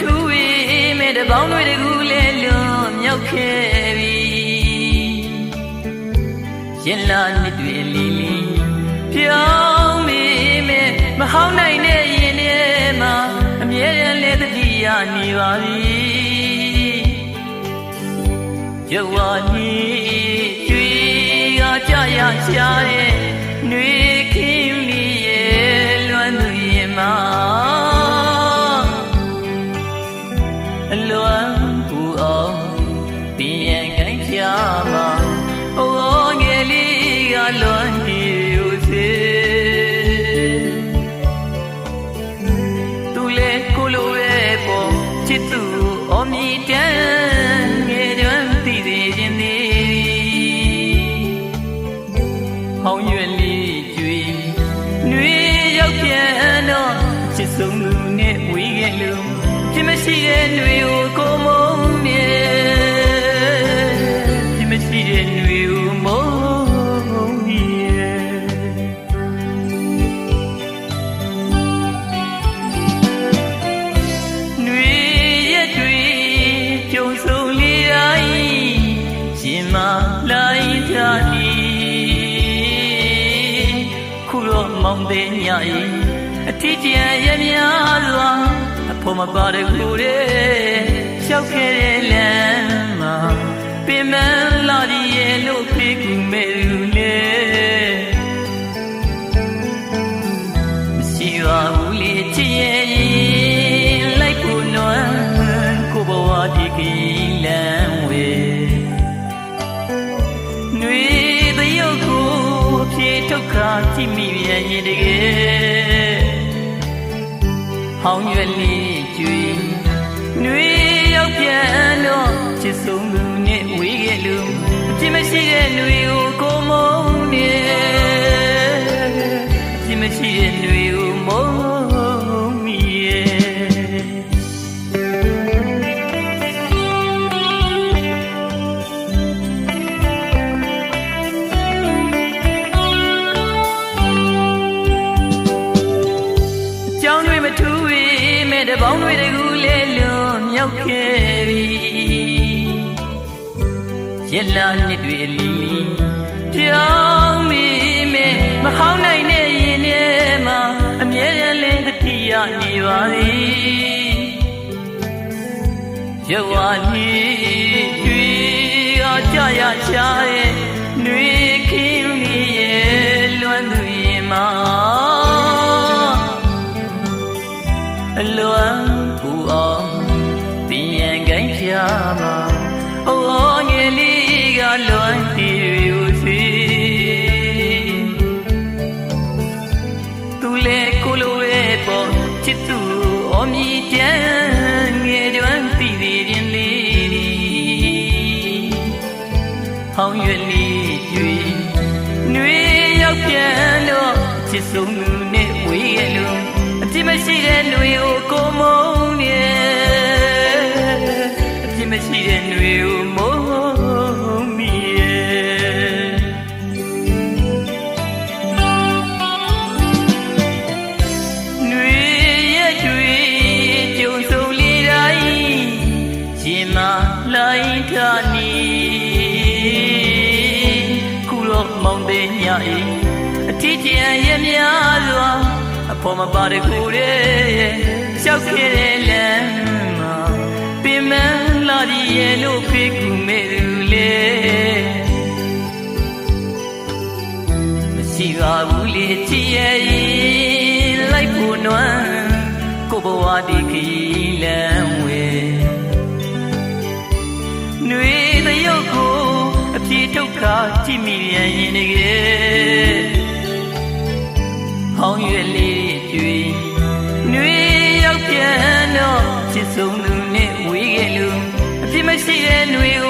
ထူးဝေးမဲ့တပေါင်းတွေတကူလဲလွန်မြောက်ခဲ့ပြီရင်လာနှစ်တွေလီလီပြောင်းမိမဲ့မဟောင်းနိုင်တဲ့ရင်ထဲမှာအမြဲတမ်းလဲတတိယနေပါပြီရုပ်ဝါနီကျွေကကြရရှာတဲ့နှွေ သူအမြည်တမ်းငယ်တွင်တည်သေးခြင်းသည်ဟောင်းရွယ်လေးကျွေနှွေရောက်ပြန်တော့ချစ်ဆုံးသူနဲ့ဝေးခဲ့လို့ဖြစ်မရှိတဲ့နှွေကိုကိုမု မောင်တဲ့ညဤအထီးကျန်ရများစွာအဖို့မပါတဲ့ကိုယ်ရဲ့ရှောက်ခဲ့တဲ့လမ်းမှာပင်မလာဒီရဲ့လို့ဖေးကူမဲ့လူလေမရှိပါဘူးလေချစ်ရဲ့ရင်လိုက်ဖို့နွမ်းကိုဘဝဒီကီလမ်းဝေနှွေသရုပ်ကိုဖြေ ထုတ်ခါကြည့်မိပြန်ရင်တကယ်ဟောင်းရွက်လေးကျွေနှွေရောက်ပြန်တော့ချစ်ဆုံးသူနဲ့ဝေးခဲ့လို့အပြစ်မရှိတဲ့နှွေကိုကိုမုန်းနေအပြစ်မရှိတဲ့နှွေ င်းတွေတကူလဲလွန်မြောက်ခဲ့ပြီရက်လာနှစ်တွေလီလီကြောင်းမိမဲ့မဟောင်းနိုင်တဲ့ရင်ထဲမှာအမြဲတမ်းလင်းတတိယနေပါသည်ရုပ်ဝါနီကျွေကကြရချာရဲ့ ရွယ်လေးကျွေနှွေရောက်ပြန်တော့ချစ်ဆုံးသူနဲ့ဝေးရလို့အပြစ်မရှိတဲ့နှွေကိုကိုမုန်းနေအပြစ်မရှိတဲ့နှွေကိုမုန်းမိရဲ့နှွေရက်တွေကြုံဆုံးလေးတိုင်းရှင်မလိုက်တာနီခုတော့ မောင်တဲ့ညဤအထီးကျန်ရများစွာအဖို့မပါတဲ့ကိုယ်ရဲ့ရှောက်ခဲ့တဲ့လမ်းမှာပင်မလာဒီရဲ့လို့ဖေးကူမဲ့သူလေမရှိပါဘူးလေချစ်ရဲ့ရင်လိုက်ဖို့နွမ်းကိုဘဝဒီခီလမ်း အပြေထုတ်ခါကြည့်မိပြန်ရင်တကယ်ဟောင်းရွယ်လေးကျွေနှွေရောက်ပြန်တော့ချစ်ဆုံးသူနဲ့ဝေးခဲ့လို့အပြစ်မရှိတဲ့နှွေကိုကိုမုန်းနေပြမရှိတဲ့ຫນွေကို